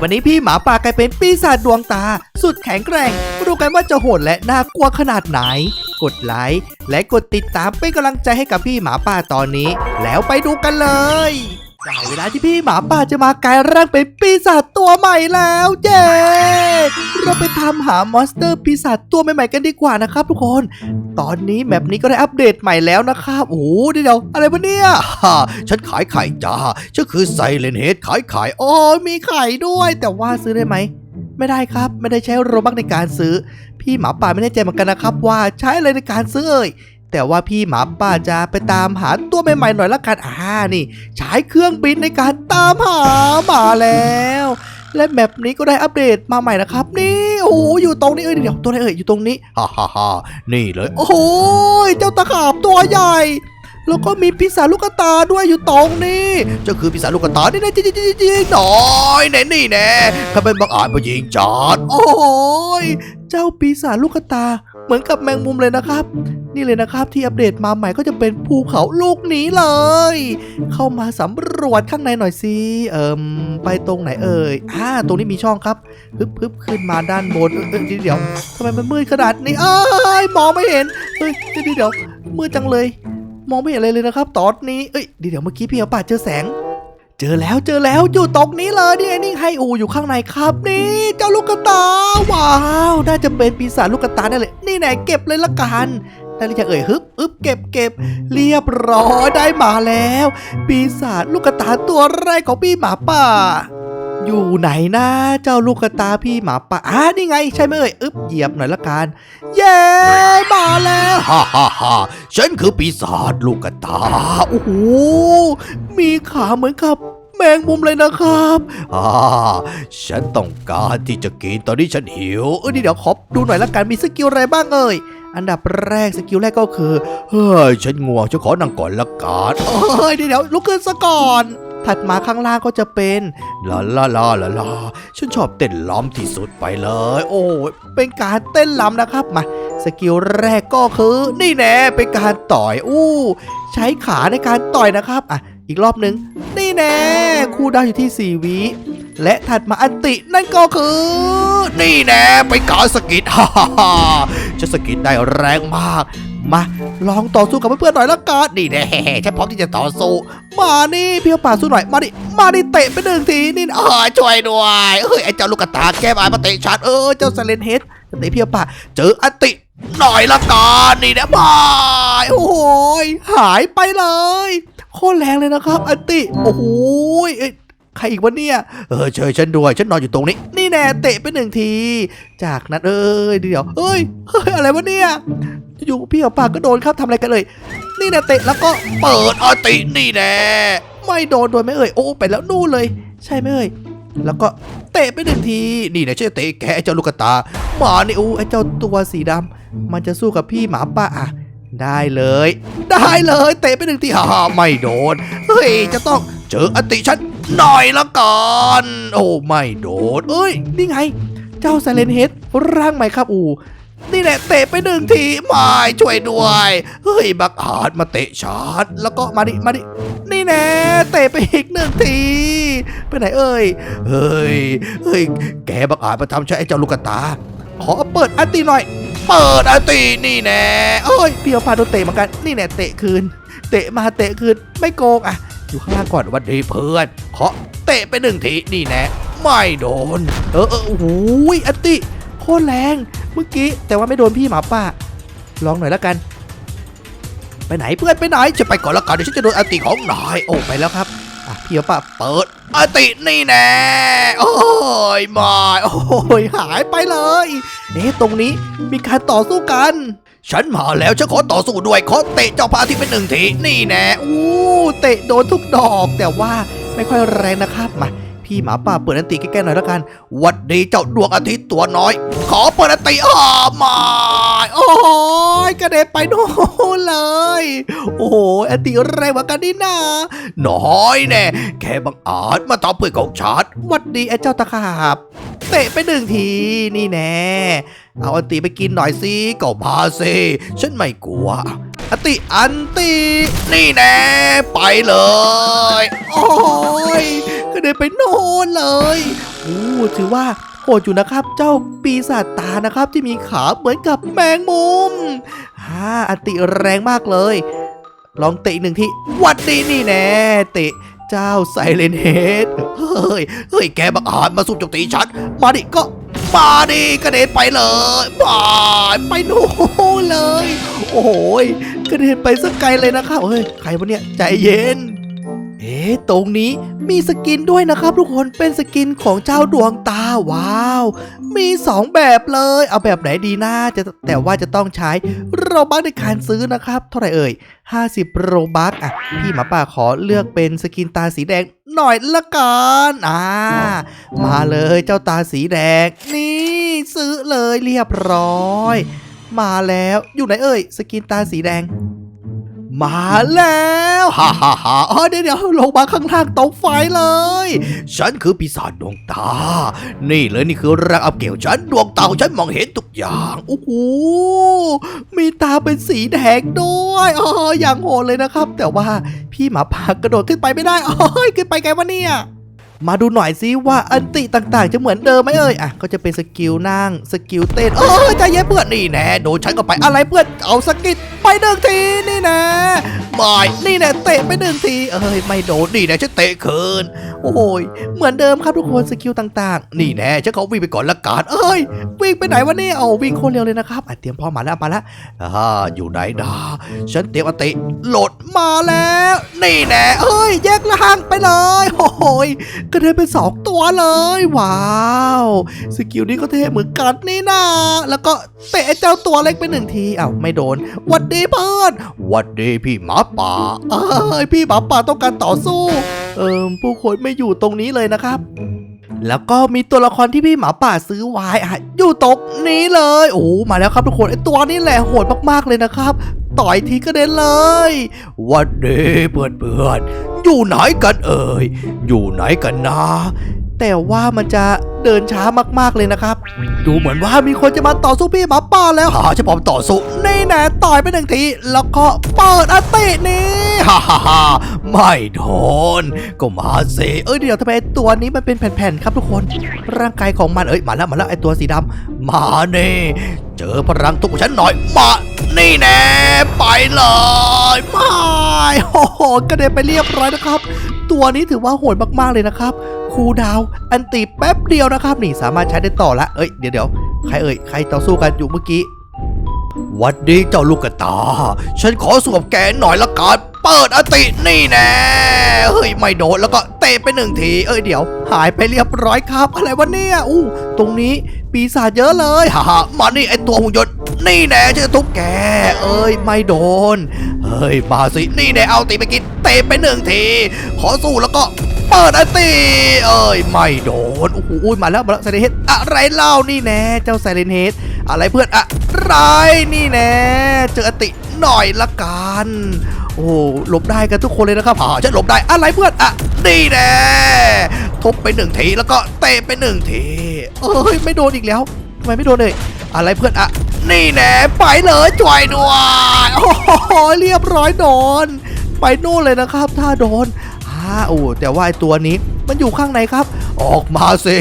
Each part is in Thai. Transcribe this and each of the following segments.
วันนี้พี่หมาป่ากลายเป็นปีศาจดวงตา สุดแข็งแกร่งมาดูกันว่าจะโหดและน่ากลัวขนาดไหน กดไลค์และกดติดตามเป็นกำลังใจให้กับพี่หมาป่าตอนนี้ แล้วไปดูกันเลยได้เวลาที่พี่หมาป่าจะมากลายร่างเป็นปีศาจตัวใหม่แล้ว เย้ เราไปตามหามอนสเตอร์ปีศาจตัวใหม่ๆกันดีกว่านะครับทุกคน ตอนนี้แมปนี้ก็ได้อัปเดตใหม่แล้วนะครับ โอ้โหเดี๋ยวอะไรวะเนี่ยฉันขายไข่จ้าฉันคือไซเลนเฮดขายไข่โอ้มีไข่ด้วย แต่ว่าซื้อได้ไหม ไม่ได้ครับ ไม่ได้ใช้โรบักในการซื้อ พี่หมาป่าไม่แน่ใจเหมือนกันนะครับ ว่าใช้อะไรในการซื้อเอ่ยแต่ว่าพี่หมาป่าจะไปตามหาตัวใหม่ๆหน่อยละกันอ่านี่ใช้เครื่องบินในการตามหามาแล้ว และแมปนี้ก็ได้อัปเดตมาใหม่นะครับ นี่โอ้โหอยู่ตรงนี้เอ้ยเดี๋ยวตัวไหนเอ่ยอยู่ตรงนี้ฮ่าฮ่าฮ่านี่เลย โอ้โหเจ้าตะขาบตัวใหญ่แล้วก็มีปีศาลูกตาด้วยอยู่ตรงนี้เจ้าคือปีศาลูกตานี่นะจริงจริงจริงหน่อยแน่นี่แน่ข้าเป็นบังอาจมายิงจอดโอ้ยเจ้าปีศาจลูกตา เหมือนกับแมงมุมเลยนะครับ นี่เลยนะครับที่อัปเดตมาใหม่ก็จะเป็นภูเขาลูกนี้เลย เข้ามาสำรวจข้างในหน่อยสิเอิมไปตรงไหนเอ่ยอ่าตรงนี้มีช่องครับฮึบฮึบขึ้นมาด้านบนเออเดี๋ยวเดี๋ยวทำไมมันมืดขนาดนี้เอ้ยมองไม่เห็นเฮ้ยเดี๋ยวเดี๋ยวมืดจังเลย มองไม่เห็นอะไรเลยนะครับ ตอนนี้เอ้ยเดี๋ยวเมื่อกี้พี่เอาป่าเจอแสงเจอแล้วเจอแล้วอยู่ตรงนี้เลยนี่ไงนี่ให้อูอยู่ข้างในครับนี่ เจ้าลูกกระตาว้าว น่าจะเป็นปีศาจลูกกระตาแน่เลย นี่ไหนเก็บเลยละกัน ได้หรือยังเอ่ยฮึบอึบเก็บเก็บเรียบร้อยได้มาแล้ว ปีศาจลูกกระตาตัวแรกของพี่หมาป่า อยู่ไหนนะเจ้าลูกกระตาพี่หมาป่าอ่านี่ไง ใช่ไหมเอ่ยอึบเหยียบหน่อยละกัน เย้มาแล้วฮ่าฮ่าฮ่าฉันคือปีศาจลูกกระตาโอ้โหมีขาเหมือนกับแมงมุมเลยนะครับอ่าฉันต้องการที่จะกินตอนนี้ฉันหิว เออนี่เดี๋ยวขอดูหน่อยละกันมีสกิลอะไรบ้างเอ่ย อันดับแรกสกิลแรกก็คือเฮ้ยฉันง่วงฉันขอนั่งก่อนละกันเฮ้ยเดี๋ยวเดี๋ยวลุกขึ้นซะก่อนถัดมาข้างล่างก็จะเป็นลาลาลาลาลาฉันชอบเต้นล้ำที่สุดไปเลย โอ้ยเป็นการเต้นล้ำนะครับมาสกิลแรกก็คือนี่แน่เป็นการต่อยอู้ ใช้ขาในการต่อยนะครับอะอีกรอบหนึ่งนี่แน่คู่ดาวอยู่ที่ 4วิและถัดมาอันตินั่นก็คือ นี่แน่เป็นกาสกิดฮ่า ฮ่าฮ่าจะสกิดได้แรงมาก มาลองต่อสู้กับเพื่อนๆหน่อยละกันนี่แน่ฉันพร้อมที่จะต่อสู้ มานี่เพียวป่าสู้หน่อย มาดิ มาดิเตะไปหนึ่งทีนี่เออช่วยด้วย เฮ้ยไอ้เจ้าลูกกระตาแก้มามาเตะฉันเออเจ้าเซเลนเฮดเตะเพียวป่าเจออันติหน่อยละกันนี่นะบายโอ้ยหายไปเลยโคตรแรงเลยนะครับอันติ โอ้โหยเอ้ย ใครอีกวะเนี่ย เออเชิญฉันด้วย ฉันนอนอยู่ตรงนี้ นี่แน่เตะไปหนึ่งที จากนั้นเอ้ยเดี๋ยวเอ้ยเฮ้ยอะไรวะเนี่ย อยู่พี่เอาปากก็โดนครับทำอะไรกันเลย นี่แน่เตะแล้วก็เปิดอตินี่แน่ไม่โดนโดยไม่เอ่ยโอ้ไปแล้วนู่นเลย ใช่ไหมเอ่ยแล้วก็เตะไปหนึ่งที นี่นะช่วยเตะแกไอ้เจ้าลูกตาหมานี่โอ้ไอ้เจ้าตัวสีดำมันจะสู้กับพี่หมาป่าอะได้เลย ได้เลย เตะไปหนึ่งทีฮ่าไม่โดน เฮ้ย จะต้องเจออติฉัน หน่อยละกันโอ้ไม่โดนเอ้ย นี่ไง เจ้าไซเลนเฮดร่างใหม่ครับอูนี่แหละเตะไปหนึ่งทีไม่ช่วยด้วย เฮ้ย บักอาจมาเตะชาร์จแล้วก็มาดิ มาดิ นี่แน่เตะไปอีกหนึ่งที ไปไหนเอ่ยเฮ้ย เฮ้ย แกบักอาจมาทำใช้ไอ้เจ้าลูกกระตา ขอเปิดอันตีหน่อย เปิดอันตีนี่แน่เอ้ยเพียวพาโดนเตะเหมือนกัน นี่แน่เตะคืน เตะมาเตะคืน ไม่โกงอะ อยู่ข้างล่างก่อนวันดีเพื่อนเขอเตะไปหนึ่งทีนี่แน่ไม่โดน เออเออโอ้โหอันติโคตรแรงเมื่อกี้แต่ว่าไม่โดนพี่หมาป่าลองหน่อยแล้วกันไปไหนเพื่อนไปไหนจะไปก่อนแล้วกันเดี๋ยวฉันจะโดนอันติของหนายโอ้ไปแล้วครับอะพี่ป่าเปิดอตินี่แน่โอ้ยมาโอ้ยหายไปเลยเอ๊ะตรงนี้มีการต่อสู้กัน ฉันมาแล้วฉันขอต่อสู้ด้วยขอเตะเจ้าพาทิตย์เป็นหนึ่งทีนี่แน่อู้เตะโดนทุกดอก แต่ว่าไม่ค่อยแรงนะครับมาพี่หมาป่าเปิดอันตีแก้ๆหน่อยแล้วกันวัดดีเจ้าดวงอาทิตย์ตัวน้อย ขอเปิดอันตีอ้ามา ระเด็นไปโน่นเลย โอ้โหอันติแรงกว่ากันนี่นาน้อยแน่แค่บังอาจมาทำเพื่อนของฉันวัดดีไอ้เจ้าตะขาบเตะไปหนึ่งทีนี่แน่เอาอันติไปกินหน่อยสิก็มาสิฉันไม่กลัวอันติอันตินี่แน่ไปเลย โอ้ยก็เดินไปโน่นเลยอู้ถือว่าโหดอยู่นะครับ เจ้าปีศาจตานะครับที่มีขาเหมือนกับแมงมุม ฮ่าอันติแรงมากเลย ลองเตะหนึ่งที่วัดดีนี่แน่เตะเจ้าไซเลนเฮดเฮ้ยเฮ้ยแกบังอาจมาสู้โจมตีฉันมาดิก็มาดิกระเด็นไปเลยบายไปโน่นเลย โอ้โหยกระเด็นไปสักไกลเลยนะครับเฮ้ยใครวะเนี่ยใจเย็น เอ๊ะตรงนี้มีสกินด้วยนะครับ ทุกคนเป็นสกินของเจ้าดวงตาว้าว มีสองแบบเลย เอาแบบไหนดีนะจะแต่ว่าจะต้องใช้โรบัคในการซื้อนะครับ เท่าไหร่เอ่ย 50 โรบัคอะพี่หมาป่าขอเลือกเป็นสกินตาสีแดงหน่อยละกันอ่ามาเลยเจ้าตาสีแดง นี่ซื้อเลยเรียบร้อย มาแล้วอยู่ไหนเอ่ย สกินตาสีแดง มาแล้วฮ่าฮ่าฮ่าอ๋อเดี๋ยวเดี๋ยวลงมาข้างล่างตกไฟเลย ฉันคือปีศาจดวงตา นี่เลยนี่คือรังอับเกี่ยวฉันดวงตาฉันมองเห็นทุกอย่างโอ้โหมีตาเป็นสีแดงด้วยอ๋ออย่างโหดเลยนะครับ แต่ว่าพี่หมาป่ากระโดดขึ้นไปไม่ได้อ๋อขึ้นไปไงวะเนี่ย มาดูหน่อยซิว่าอันติต่างๆ จะเหมือนเดิมไหมเอ่ยอะก็จะเป็นสกิลนั่งสกิลเต้นเออใจเย็นเพื่อนนี่แน่โดนฉันก็ไปอะไรเพื่อนเอาสกิลไปหนึ่งทีนี่นะบายนี่แน่เตะไปหนึ่งทีเอ้ยไม่โดนนี่แน่ฉันเตะคืนโอ้ยเหมือนเดิมครับทุกคนสกิลต่างๆ นี่แน่ฉันเขาวิ่งไปก่อนละกันเอ้ยวิ่งไปไหนวะเนี่ยเอาวิ่งโคตรเร็วเลยนะครับอะเตรียมพร้อมมาแล้วมาแล้วอ่าอยู่ไหนดาฉันเตรียมอติโหลดมาแล้ว นี่แน่เอ้ยแยกล่างไปเลย โอ้ยกระเด็นเป็นสองตัวเลย ว้าว สกิลนี้ก็เท่เหมือนกันนี่นาแล้วก็เตะเจ้าตัวเล็กไปหนึ่งทีอ้าวไม่โดนวัดดีเพื่อนวัดดีพี่หมาป่าเอ้ยพี่หมาป่าต้องการต่อสู้ เอิมผู้คนไม่อยู่ตรงนี้เลยนะครับ แล้วก็มีตัวละครที่พี่หมาป่าซื้อไว้อะอยู่ตรงนี้เลย โอ้มาแล้วครับทุกคนไอตัวนี้แหละโหดมากๆเลยนะครับ ต่อยทีก็เด็นเลยวัดดีเพื่อนเพื่อนๆอยู่ไหนกันเอ่ยอยู่ไหนกันนะแต่ว่ามันจะเดินช้ามากๆเลยนะครับ ดูเหมือนว่ามีคนจะมาต่อสู้พี่หมาป่าแล้วหาจะพร้อมต่อสู้นี่แน่ต่อยไปหนึ่งที แล้วก็เปิดอัตินี้ฮ่าฮ่า ไม่โดนก็มาสิเอ้ยเดี๋ยวทำไมไอตัวนี้มันเป็นแผ่นๆครับทุกคน ร่างกายของมันเอ้ยมาแล้วมาแล้วไอตัวสีดำมาเน่เจอพลังทุกฉันหน่อยมานี่แน่ไปเลยไม่โอ้โหกระเด็นไปเรียบร้อยนะครับ ตัวนี้ถือว่าโหดมากๆเลยนะครับคูดาวอันตีแป๊บเดียวนะครับ นี่สามารถใช้ได้ต่อละเอ้ยเดี๋ยวเดี๋ยวใครเอ่ยใครต่อสู้กันอยู่เมื่อกี้วัดดีเจ้าลูกกระตา ฉันขอสวมแกหน่อยละกัน เปิดอตินี่แน่เฮ้ยไม่โดนแล้วก็เตะไปหนึ่งทีเอ้ยเดี๋ยว หายไปเรียบร้อยครับอะไรวะเนี่ยอู้ตรงนี้ปีศาจเยอะเลยฮ่าฮ่ามานี่ไอตัวหุ่นยนต์นี่แน่จะทุบแก เอ้ยไม่โดนเฮ้ยมาสินี่แน่เอาตีไปกินเตะไปหนึ่งทีขอสู้แล้วก็เปิดอตีเอ้ยไม่โดนโอ้โหอุ้ยมาแล้วมาแล้วไซเรนเฮดอะไรเล่านี่แน่เจ้าไซเรนเฮดอะไรเพื่อนอะไรนี่แน่เจออติหน่อยละกัน โอ้หลบได้กันทุกคนเลยนะครับอ่าฉันหลบได้อะไรเพื่อนอะนี่แน่ทุบไปหนึ่งทีแล้วก็เตะไปหนึ่งทีเอ้ยไม่โดนอีกแล้วทำไมไม่โดนเลยอะไรเพื่อนอะนี่แน่ไปเลยจ่วยด้วยโอ้โหเรียบร้อยโดน ไปนู่นเลยนะครับ ถ้าโดนอ่าโอ้แต่ว่าไอตัวนี้มันอยู่ข้างในครับ ออกมาสิ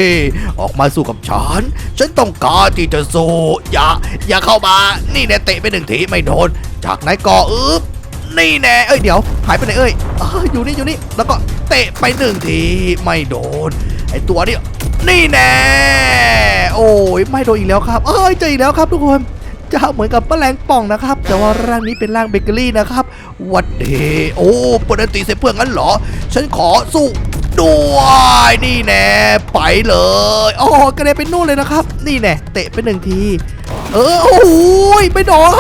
ออกมาสู้กับฉัน ฉันต้องการที่จะสู้อย่าอย่าเข้ามา นี่แน่เตะไปหนึ่งทีไม่โดน จากไหนก็อึ๊บ นี่แน่เอ้ยเดี๋ยวหายไปไหนเอ้ยอยอยู่นี่อยู่นี่แล้วก็เตะไปหนึ่งทีไม่โดนไอตัวนี้นี่แน่โอ้ยไม่โดนอีกแล้วครับเอ้ยเจออีกแล้วครับทุกคนจะเหมือนกับแมลงป่องนะครับ แต่ว่าร่างนี้เป็นร่างเบเกอรี่นะครับวัดเดโอ้ปกติเสเพื่อนงั้นเหรอ ฉันขอสู้ด้วยนี่แน่ไปเลยโอ้กระเด็นไปนู่นเลยนะครับ นี่แน่เตะไปหนึ่งที เออโอ้ยไม่โดน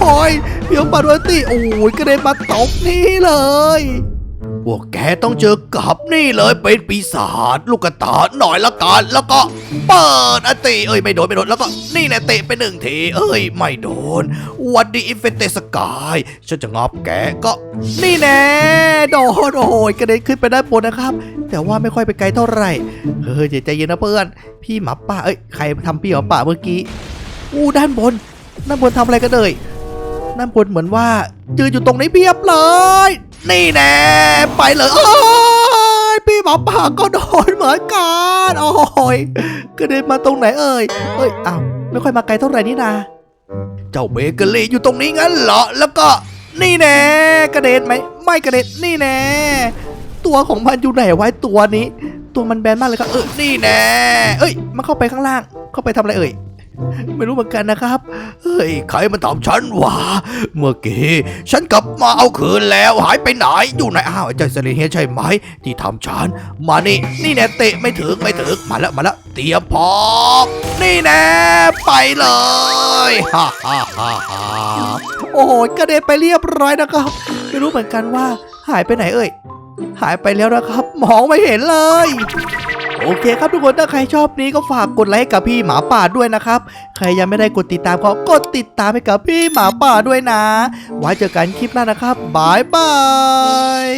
โอ้ย เพียงปาดวนตีโอ้ยกระเด็นมาตกนี่เลยพวกแกต้องเจอกับนี่เลยเป็นปีศาจลูกกระตาหน่อยละกันแล้วก็เปิดอติเอ้ยไม่โดนไม่โดนแล้วก็นี่แน่เตะไปหนึ่งทีเอ้ยไม่โดนวัดดีอินเฟนเตสกายฉันจะงับแกก็ นี่แน่โดนโอ้ยกระเด็นขึ้นไปด้านบนนะครับ แต่ว่าไม่ค่อยไปไกลเท่าไหร่เฮ้ยใจเย็นนะเพื่อน พี่หมาป่าเอ้ยใครทำพี่หมาป่าเมื่อกี้อู้ด้านบนด้านบนทำอะไรกันเลย ด้านบนเหมือนว่ายืนอยู่ตรงนี้เพียบเลย นี่แน่ไปเลยโอ้ยพี่หมาป่าก็โดนเหมือนกันโอ้ยกระเด็นมาตรงไหนเอ่ยเอ้ยอ้าวไม่ค่อยมาไกลเท่าไหร่นี่นาเจ้าเบเกอรี่อยู่ตรงนี้งั้นเหรอแล้วก็นี่แน่กระเด็นไหมไม่กระเด็นนี่แน่ตัวของมันอยู่ไหนไว้ตัวนี้ ตัวมันแบนมากเลยครับเออนี่แน่เอ้ยมันเข้าไปข้างล่าง เข้าไปทำอะไรเอ่ย ไม่รู้เหมือนกันนะครับ เฮ้ย ใครมันตอบฉันวะ เมื่อกี้ ฉันกลับมาเอาคืนแล้ว หายไปไหน อยู่ไหน อ้าวไอ้เจ้าเซเลเฮียใช่ไหม ที่ทำฉัน มานี่ นี่แน่เตะไม่ถึงไม่ถึง มาแล้วมาแล้วเตรียมพร้อมนี่แน่ไปเลยฮ่าฮ่าฮ่าฮ่าโอ้โหกระเด็นไปเรียบร้อยนะครับ ไม่รู้เหมือนกันว่า หายไปไหนเอ่ย หายไปแล้วนะครับ มองไม่เห็นเลย โอเคครับทุกคนถ้าใครชอบนี้ก็ฝากกดไลค์ให้กับพี่หมาป่าด้วยนะครับ ใครยังไม่ได้กดติดตามก็กดติดตามให้กับพี่หมาป่าด้วยนะ ไว้เจอกันคลิปหน้านะครับบายบาย